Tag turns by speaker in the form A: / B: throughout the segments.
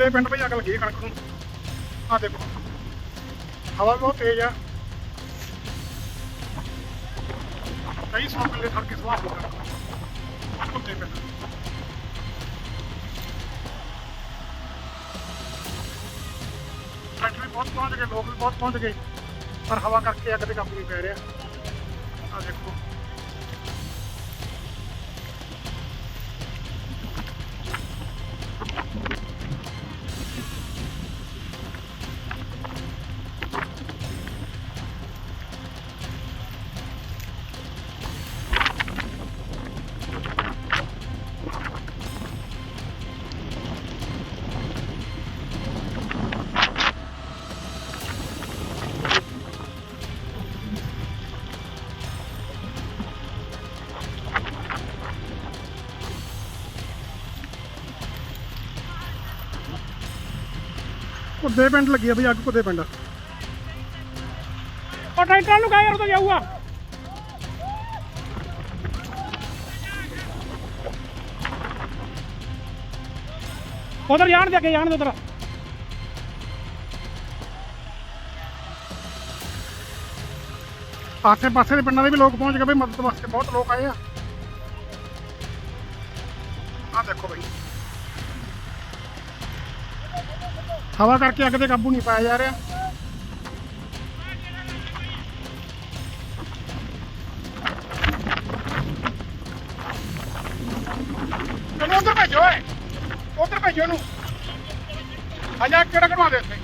A: ਕੁੱਤੇ ਪਿੰਡ ਭਈ ਅੱਗ ਲੱਗੀ ਹੈ ਕਣਕ ਨੂੰ? ਆ ਦੇਖੋ। ਹਵਾ ਵੀ ਬਹੁਤ ਤੇਜ਼ ਆ। ਕਈ ਸੌ ਕਿੱਲੇ ਸੜ ਕੇ ਸਵਾਹ ਹੋ ਗਏ। ਕੁੱਤੇ ਪਿੰਡ। ਟਰੈਕਟਰ ਵੀ ਬਹੁਤ ਪਹੁੰਚ ਗਏ, ਲੋਕ ਵੀ ਬਹੁਤ ਪਹੁੰਚ ਗਏ। ਪਰ ਹਵਾ ਕਰਕੇ ਅੱਗ ਤੇ ਕਾਬੂ ਨਹੀਂ ਪੈ ਰਿਹਾ। ਆ ਦੇਖੋ। ਕੁੱਦੇ ਪਿੰਡ ਲੱਗੀ ਆ ਬਈ, ਅੱਗ ਕੁੱਦੇ ਪਿੰਡ। ਉਹ ਟਰੈਕਟਰ ਨੂੰ ਕਹਾਂ ਯਾਰ ਉਹ ਤਾਂ ਜਾਊਗਾ। ਉਧਰ ਜਾਣ ਦੇ ਅੱਗੇ, ਜਾਣ ਦੇ ਉਧਰ। ਆਸੇ ਪਾਸੇ ਦੇ ਪਿੰਡਾਂ ਦੇ ਵੀ ਲੋਕ ਪਹੁੰਚ ਗਏ ਬਈ, ਮਦਦ ਵਾਸਤੇ ਬਹੁਤ ਲੋਕ ਆਏ ਆ। ਆ ਦੇਖੋ ਬਈ। ਹਵਾ ਕਰਕੇ ਅੱਗ ਤੇ ਕਾਬੂ ਨਹੀਂ ਪਾਇਆ ਜਾ ਰਿਹਾ। ਚਲੋ ਉਧਰ ਭੇਜੋ ਏ ਉਧਰ ਭੇਜੋ ਇਹਨੂੰ। ਹਜਾ ਕਿਹੜਾ ਕਰਵਾ ਦੇ ਇੱਥੇ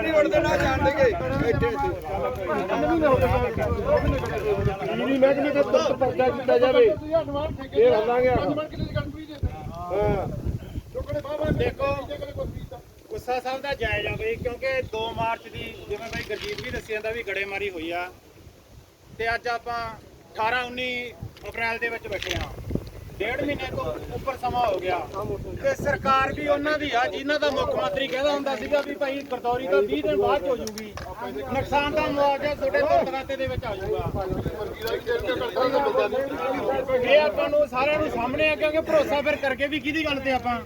B: ਨਹੀਂ ਉੱਠਦੇ ਨਾ ਜਾਣ ਦੇਗੇ। ਇੱਥੇ
C: ਬਿਜਲੀ ਮਹਿਕਮੇ ਦਾ ਤੁਰਤ ਪਰਚਾ ਕੀਤਾ ਜਾਵੇ ਇਹ ਹੱਲਾਂਗੇ
D: ਦੇਖੋ ਗੁੱਸਾ ਸਾਹਿਬ ਦਾ ਜਾਇਜ਼ ਆ ਬਈ ਕਿਉਂਕਿ 2 ਮਾਰਚ ਦੀ ਜਿਵੇਂ ਬਾਈ ਗੁਰਜੀਤ ਵੀ ਦੱਸੀ ਜਾਂਦਾ ਵੀ ਗੜੇਮਾਰੀ ਹੋਈ ਆ ਤੇ ਅੱਜ ਆਪਾਂ 18 19 ਅਪ੍ਰੈਲ ਦੇ ਵਿੱਚ ਬੈਠੇ ਆ। ਡੇਢ ਮਹੀਨੇ ਤੋਂ ਉੱਪਰ ਸਮਾਂ ਹੋ ਗਿਆ। ਤੇ ਸਰਕਾਰ ਵੀ ਉਹਨਾਂ ਦੀ ਆ, ਜਿਨ੍ਹਾਂ ਦਾ ਮੁੱਖ ਮੰਤਰੀ ਕਹਿੰਦਾ ਹੁੰਦਾ ਸੀਗਾ ਵੀ ਭਾਈ ਗਰਦੌਰੀ ਤਾਂ 20 ਦਿਨ ਬਾਅਦ ਹੋ ਜੂਗੀ। ਨੁਕਸਾਨ ਦਾ ਮੁਆਵਜ਼ਾ ਤੁਹਾਡੇ ਖਾਤੇ ਦੇ ਵਿੱਚ ਆ ਜਾਊਗਾ ਇਹ ਆਪਾਂ ਨੂੰ ਸਾਰਿਆਂ ਨੂੰ ਸਾਹਮਣੇ ਆ, ਕਿਉਂਕਿ ਭਰੋਸਾ ਫਿਰ ਕਰਕੇ ਵੀ ਕਿਹਦੀ ਗੱਲ ਤੇ ਆਪਾਂ?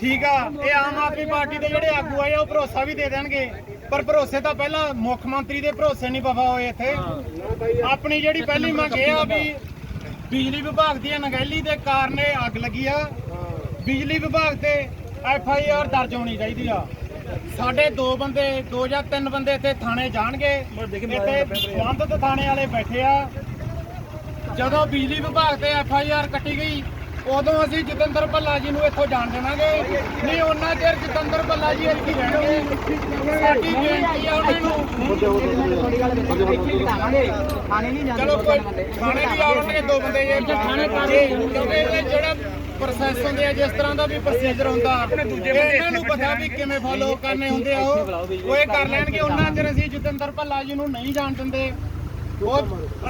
D: ਠੀਕ ਆ, ਇਹ ਆਮ ਆਦਮੀ ਪਾਰਟੀ ਦੇ ਜਿਹੜੇ ਆਗੂ ਆਏ ਉਹ ਭਰੋਸਾ ਵੀ ਦੇ ਦੇਣਗੇ। ਪਰ ਭਰੋਸੇ ਤਾਂ ਪਹਿਲਾਂ ਮੁੱਖ ਮੰਤਰੀ ਦੇ ਭਰੋਸੇ ਨਹੀਂ ਵਫਾ ਹੋਏ ਇੱਥੇ। ਆਪਣੀ ਜਿਹੜੀ ਪਹਿਲੀ ਮੰਗ ਇਹ ਆ ਵੀ ਬਿਜਲੀ ਵਿਭਾਗ ਦੀ ਅਣਗਹਿਲੀ ਦੇ ਕਾਰਨ ਇਹ ਅੱਗ ਲੱਗੀ ਆ। ਬਿਜਲੀ ਵਿਭਾਗ ਤੇ ਐਫ ਆਈ ਆਰ ਦਰਜ ਹੋਣੀ ਚਾਹੀਦੀ ਆ। ਸਾਡੇ ਦੋ ਬੰਦੇ ਦੋ ਜਾਂ ਤਿੰਨ ਬੰਦੇ ਇੱਥੇ ਥਾਣੇ ਜਾਣਗੇ। ਇੱਥੇ ਸੰਬੰਧਿਤ ਥਾਣੇ ਵਾਲੇ ਬੈਠੇ ਆ। ਜਦੋਂ ਬਿਜਲੀ ਵਿਭਾਗ ਤੇ ਐਫ ਆਈ ਆਰ ਕੱਟੀ ਗਈ ਉਦੋਂ ਅਸੀਂ ਜਤਿੰਦਰ ਭੱਲਾ ਜੀ ਨੂੰ ਇੱਥੋਂ ਜਾਣ ਦੇਵਾਂਗੇ। ਨਹੀਂ ਉਹਨਾਂ ਚਿਰ ਜਤਿੰਦਰ ਭੱਲਾ ਜੀ ਇੱਥੇ ਰਹਿਣਗੇ। ਸਾਡੀ ਬੇਨਤੀ ਆ ਉਹਨਾਂ ਨੂੰ। ਚਲੋ ਕੋਈ ਥਾਣੇ ਵੀ ਆਉਣਗੇ ਦੋ ਬੰਦੇ ਜੇ। ਥਾਣੇ ਕਿਉਂਕਿ ਇਹ ਜਿਹੜਾ ਪ੍ਰੋਸੈਸ ਹੁੰਦੇ ਆ ਜਿਸ ਤਰ੍ਹਾਂ ਦਾ ਵੀ ਪ੍ਰੋਸੀਜਰ ਹੁੰਦਾ ਇਹਨਾਂ ਨੂੰ ਪਤਾ ਵੀ ਕਿਵੇਂ ਫਾਲੋ ਕਰਨੇ ਹੁੰਦੇ ਆ ਉਹ। ਉਹ ਇਹ ਕਰ ਲੈਣਗੇ ਉਹਨਾਂ ਚਿਰ ਅਸੀਂ ਜਤਿੰਦਰ ਭੱਲਾ ਜੀ ਨੂੰ ਨਹੀਂ ਜਾਣ ਦਿੰਦੇ। ਉਹ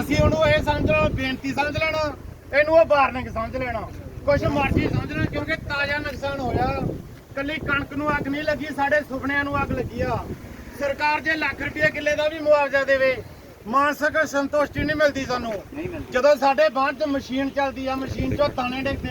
D: ਅਸੀਂ ਉਹਨੂੰ ਇਹ ਸਮਝ ਲੈਣਾ ਬੇਨਤੀ ਸਮਝ ਲੈਣਾ ਇਹਨੂੰ ਉਹ ਵਾਰਨਿੰਗ ਸਮਝ ਲੈਣਾ। ਕੁਛ ਮਰਜ਼ੀ ਸਮਝ ਲੈਣਾ ਕਿਉਂਕਿ ਤਾਜ਼ਾ ਨੁਕਸਾਨ ਹੋਇਆ। ਕੱਲੀ ਕਣਕ ਨੂੰ ਅੱਗ ਨਹੀਂ ਲੱਗੀ ਸਾਡੇ ਸੁਪਨਿਆਂ ਨੂੰ ਅੱਗ ਲੱਗੀ ਆ। ਸਰਕਾਰ ਜੇ ਲੱਖ ਰੁਪਏ ਕਿੱਲੇ ਦਾ ਵੀ ਮੁਆਵਜ਼ਾ ਦੇਵੇ ਮਾਨਸਿਕ ਸੰਤੁਸ਼ਟੀ ਨਹੀਂ ਮਿਲਦੀ ਸਾਨੂੰ। ਜਦੋਂ ਸਾਡੇ ਬਾਹਰ 'ਚ ਮਸ਼ੀਨ ਚੱਲਦੀ ਆ ਮਸ਼ੀਨ 'ਚੋਂ ਦਾਣੇ ਡਿੱਗਦੇ